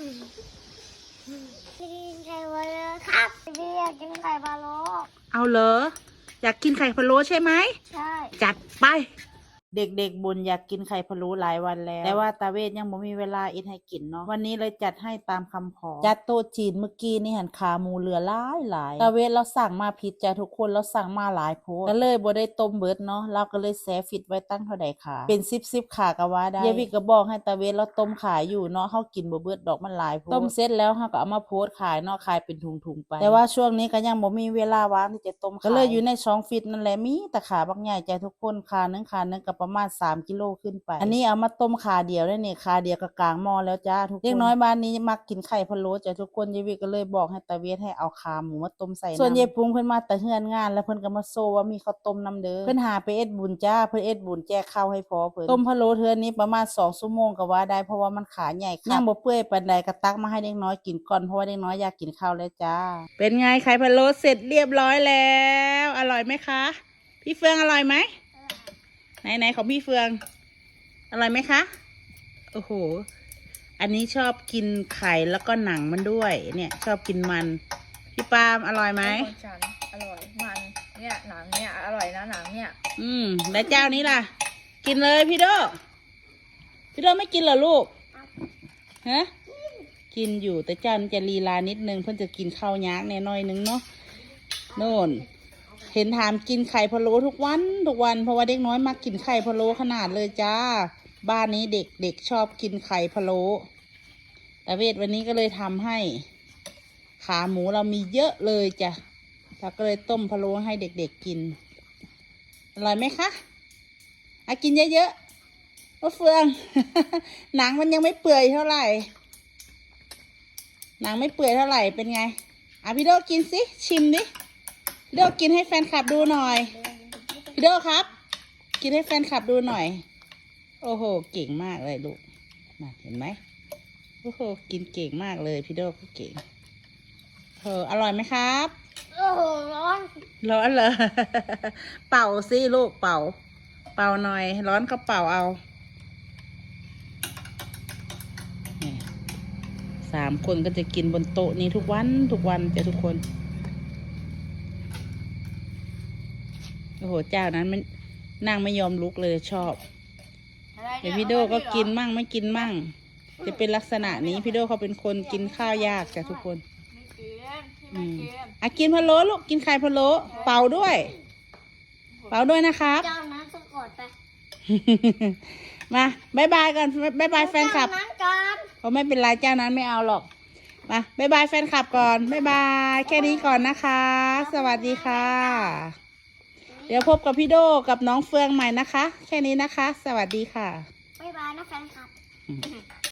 กินไข่พะโล้ครับพี่อยากกินไข่พะโล้เอาเหรอ อยากกินไข่พะโล้ใช่ไหม ใช่ จัดไป เด็กๆบุญอยากกินไข่พะโล้หลายวันแล้ว แต่ว่าตาเวทยังบ่มีเวลาอินให้กินเนาะ วันนี้เลยจัดให้ตามคำขอ จัดโต๊ะจีนเมื่อกี้นี่หันขาหมูเหลือหลายหลายตาเวทเราสั่งมาผิดจ้ะทุกคนเราสั่งมาหลายโพดก็เลยบ่ได้ต้มเบิดเนาะ เราก็เลยแซะฟิตไว้ตั้งเท่าใดขา เป็น10 10ขาก็ว่าได้เยายวิก็บอกให้ตาเวทเราต้มขายอยู่เนาะเฮากินบ่เบิดดอกมันหลายโพดต้มเสร็จแล้วเฮาก็เอามาโพสต์ขายเนาะขายเป็นถุงๆไป แต่ว่าช่วงนี้ก็ยังบ่มีเวลาว่างที่จะต้มขายก็เลยอยู่ในช่องฟิตนั่นแหละมีแต่ขาบักใหญ่ใจทุกคนขาหนึงขาหนึงก็ประมาณ 3กิโลขึ้นไป อันนี้เอามาต้มขาเดียวได้นี่ขาเดียวก็กลางหม้อแล้วจ้าทุกคนเด็กน้อยบ้านนี้มักกินไข่พะโล้จ้ะทุกคนยายวิก็เลยบอกให้ตาเวทให้เอาขาหมูมาต้มใส่น้ำส่วนยายปุ้งเพิ่นมาแต่เฮือนงาน แล้วเพิ่นก็มาโซว่ามีข้าวต้มน้ำเด้อเพิ่นหาไปเอ็ดบุญจ้าเพิ่นเอ็ดบุญแจกข้าวให้พอเพิ่นต้มพะโล้เทื่อนี้ประมาณ2ชั่วโมงก็ว่าได้เพราะว่ามันขาใหญ่ค่ะยังบ่เปื่อยปานใดก็ตักมาให้เด็กน้อยกินก่อนเพราะว่าเด็กน้อยอยากกินข้าวแล้วจ้า เป็นไงไข่พะโล้เสร็จเรียบร้อยแล้ว อร่อยไหมคะ พี่เฟืองอร่อยไหม ไหนไหนของพี่เฟือง อร่อยไหมคะ โอ้โห อันนี้ชอบกินไข่แล้วก็หนังมันด้วย เนี่ย ชอบกินมัน พี่ปาล์มอร่อยไหมของฉันอร่อยมัน เนี่ยหนังเนี่ยอร่อยนะหนังเนี่ย อืมแล้วเจ้านี้ล่ะ กินเลยพี่โดพี่โดไม่กินเหรอลูกฮะกินอยู่แต่เจ้านี่จะลีลานิดนึงเพื่อนจะกินข้าวยากแน่น้อยนึงเนาะโน่น เห็นถามกินไข่พะโล้ทุกวันทุกวันเพราะว่าเด็กน้อยมักกินไข่พะโล้ขนาดเลยจ้า บ้านนี้เด็กเด็กชอบกินไข่พะโล้ต่เวทวันนี้ก็เลยทำให้ ขาหมูเรามีเยอะเลยจ้ะเราก็เลยต้มพะโล้ให้เด็กๆกินอร่อยไหมคะอากินเยอะๆว่าเฟือง หนังมันยังไม่เปื่อยเท่าไหร่ หนังไม่เปื่อยเท่าไหร่เป็นไงอะพี่โดกินสิชิมดิ พี่โดกินให้แฟนคลับดูหน่อย พี่โดครับ กินให้แฟนคลับดูหน่อย โอ้โห เก่งมากเลยลูกน่ะเห็นไหมโอ้โห กินเก่งมากเลยพี่โดก็เก่งเอออร่อยไหมครับ โอ้โหร้อน ร้อนเหรอเป่าสิลูกเป่า เป่าหน่อย ร้อนก็เป่าเอานี่สามคนก็จะกินบนโต๊ะนี้ทุกวันทุกวันจะทุกคน โอ้โหเจ้านั้นมันนั่งไม่ยอมลุกเลยชอบ เดี๋ยวพี่โดก็กินมั่งไม่กินมั่ง จะเป็นลักษณะนี้พี่โดเขาเป็นคนกินข้าวยากจ้ะทุกคนไม่กินที่อืไม่มกินอะกินพะโล้ลูกกินไข่พะโล้เป่าด้วย เป่าด้วยนะครับเจ้านั้นสะกดไปมาบายบายก่อนบายบายแฟนคลับเจ้านั้นกันเขาไม่เป็นไรเจ้านั้นไม่เอาหรอกมาบายบายแฟนคลับก่อนบายบายแค่นี้ก่อนนะคะ สวัสดีค่ะ เดี๋ยวพบกับพี่โดกับน้องเฟืองใหม่นะคะ แค่นี้นะคะ สวัสดีค่ะ บ๊ายบายนะแฟนคลับ